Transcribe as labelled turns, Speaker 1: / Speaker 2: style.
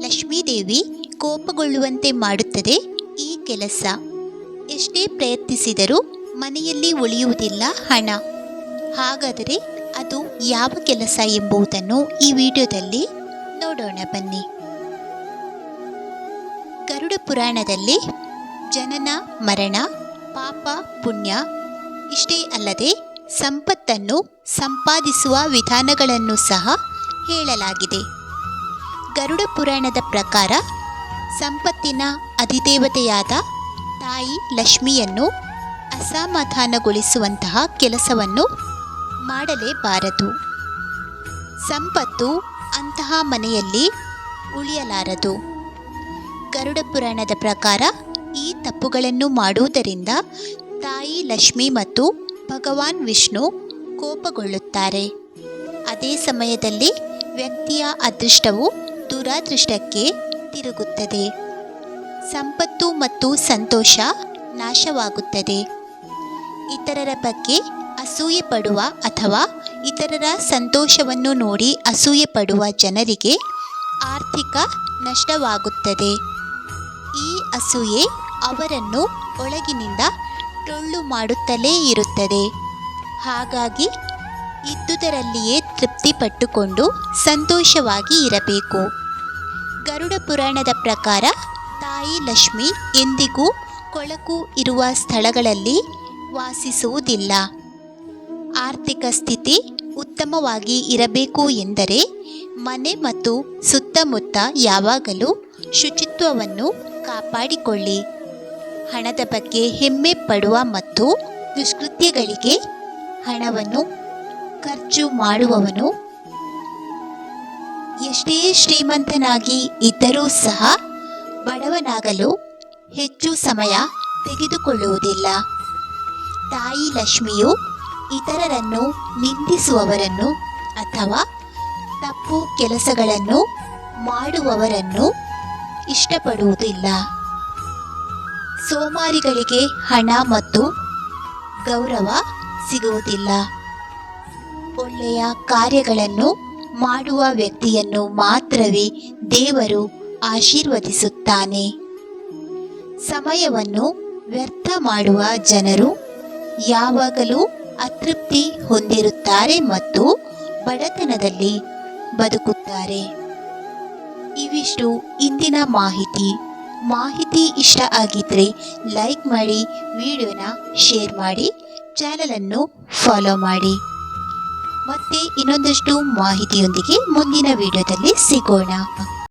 Speaker 1: ಲಕ್ಷ್ಮೀದೇವಿ ಕೋಪಗೊಳ್ಳುವಂತೆ ಮಾಡುತ್ತದೆ ಈ ಕೆಲಸ. ಎಷ್ಟೇ ಪ್ರಯತ್ನಿಸಿದರೂ ಮನೆಯಲ್ಲಿ ಉಳಿಯುವುದಿಲ್ಲ ಹಣ. ಹಾಗಾದರೆ ಅದು ಯಾವ ಕೆಲಸ ಎಂಬುದನ್ನು ಈ ವಿಡಿಯೋದಲ್ಲಿ ನೋಡೋಣ ಬನ್ನಿ. ಗರುಡ ಪುರಾಣದಲ್ಲಿ ಜನನ, ಮರಣ, ಪಾಪ, ಪುಣ್ಯ ಇಷ್ಟೇ ಅಲ್ಲದೆ ಸಂಪತ್ತನ್ನು ಸಂಪಾದಿಸುವ ವಿಧಾನಗಳನ್ನು ಸಹ ಹೇಳಲಾಗಿದೆ. ಗರುಡ ಪುರಾಣದ ಪ್ರಕಾರ ಸಂಪತ್ತಿನ ಅಧಿದೇವತೆಯಾದ ತಾಯಿ ಲಕ್ಷ್ಮಿಯನ್ನು ಅಸಮಾಧಾನಗೊಳಿಸುವಂತಹ ಕೆಲಸವನ್ನು ಮಾಡಲೇಬಾರದು. ಸಂಪತ್ತು ಅಂತಹ ಮನೆಯಲ್ಲಿ ಉಳಿಯಲಾರದು. ಗರುಡ ಪುರಾಣದ ಪ್ರಕಾರ ಈ ತಪ್ಪುಗಳನ್ನು ಮಾಡುವುದರಿಂದ ತಾಯಿ ಲಕ್ಷ್ಮಿ ಮತ್ತು ಭಗವಾನ್ ವಿಷ್ಣು ಕೋಪಗೊಳ್ಳುತ್ತಾರೆ. ಅದೇ ಸಮಯದಲ್ಲಿ ವ್ಯಕ್ತಿಯ ಅದೃಷ್ಟವು ದುರಾದೃಷ್ಟಕ್ಕೆ ತಿರುಗುತ್ತದೆ. ಸಂಪತ್ತು ಮತ್ತು ಸಂತೋಷ ನಾಶವಾಗುತ್ತದೆ. ಇತರರ ಬಗ್ಗೆ ಅಸೂಯೆ ಪಡುವ ಅಥವಾ ಇತರರ ಸಂತೋಷವನ್ನು ನೋಡಿ ಅಸೂಯೆ ಪಡುವ ಜನರಿಗೆ ಆರ್ಥಿಕ ನಷ್ಟವಾಗುತ್ತದೆ. ಈ ಅಸೂಯೆ ಅವರನ್ನು ಒಳಗಿನಿಂದ ಟೊಳ್ಳು ಮಾಡುತ್ತಲೇ ಇರುತ್ತದೆ. ಹಾಗಾಗಿ ಇದ್ದುದರಲ್ಲಿಯೇ ತೃಪ್ತಿಪಟ್ಟುಕೊಂಡು ಸಂತೋಷವಾಗಿ ಇರಬೇಕು. ಗರುಡ ಪುರಾಣದ ಪ್ರಕಾರ ತಾಯಿ ಲಕ್ಷ್ಮಿ ಎಂದಿಗೂ ಕೊಳಕು ಇರುವ ಸ್ಥಳಗಳಲ್ಲಿ ವಾಸಿಸುವುದಿಲ್ಲ. ಆರ್ಥಿಕ ಸ್ಥಿತಿ ಉತ್ತಮವಾಗಿ ಇರಬೇಕು ಎಂದರೆ ಮನೆ ಮತ್ತು ಸುತ್ತಮುತ್ತ ಯಾವಾಗಲೂ ಶುಚಿತ್ವವನ್ನು ಕಾಪಾಡಿಕೊಳ್ಳಿ. ಹಣದ ಬಗ್ಗೆ ಹೆಮ್ಮೆ ಪಡುವ ಮತ್ತು ದುಷ್ಕೃತ್ಯಗಳಿಗೆ ಹಣವನ್ನು ಖರ್ಚು ಮಾಡುವವನು ಎಷ್ಟೇ ಶ್ರೀಮಂತನಾಗಿ ಇದ್ದರೂ ಸಹ ಬಡವನಾಗಲು ಹೆಚ್ಚು ಸಮಯ ತೆಗೆದುಕೊಳ್ಳುವುದಿಲ್ಲ. ತಾಯಿ ಲಕ್ಷ್ಮಿಯು ಇತರರನ್ನು ನಿಂದಿಸುವವರನ್ನು ಅಥವಾ ತಪ್ಪು ಕೆಲಸಗಳನ್ನು ಮಾಡುವವರನ್ನು ಇಷ್ಟಪಡುವುದಿಲ್ಲ. ಸೋಮಾರಿಗಳಿಗೆ ಹಣ ಮತ್ತು ಗೌರವ ಸಿಗುವುದಿಲ್ಲ. ಒಳ್ಳೆಯ ಕಾರ್ಯಗಳನ್ನು ಮಾಡುವ ವ್ಯಕ್ತಿಯನ್ನು ಮಾತ್ರವೇ ದೇವರು ಆಶೀರ್ವದಿಸುತ್ತಾನೆ. ಸಮಯವನ್ನು ವ್ಯರ್ಥ ಮಾಡುವ ಜನರು ಯಾವಾಗಲೂ ಅತೃಪ್ತಿ ಹೊಂದಿರುತ್ತಾರೆ ಮತ್ತು ಬಡತನದಲ್ಲಿ ಬದುಕುತ್ತಾರೆ. ಇವಿಷ್ಟು ಇಂದಿನ ಮಾಹಿತಿ. ಮಾಹಿತಿ ಇಷ್ಟ ಆಗಿದ್ರೆ ಲೈಕ್ ಮಾಡಿ, ವಿಡಿಯೋನ ಶೇರ್ ಮಾಡಿ, ಚಾನಲನ್ನು ಫಾಲೋ ಮಾಡಿ. ಮತ್ತೆ ಇನ್ನೊಂದಷ್ಟು ಮಾಹಿತಿಯೊಂದಿಗೆ ಮುಂದಿನ ವಿಡಿಯೋದಲ್ಲಿ ಸಿಗೋಣ.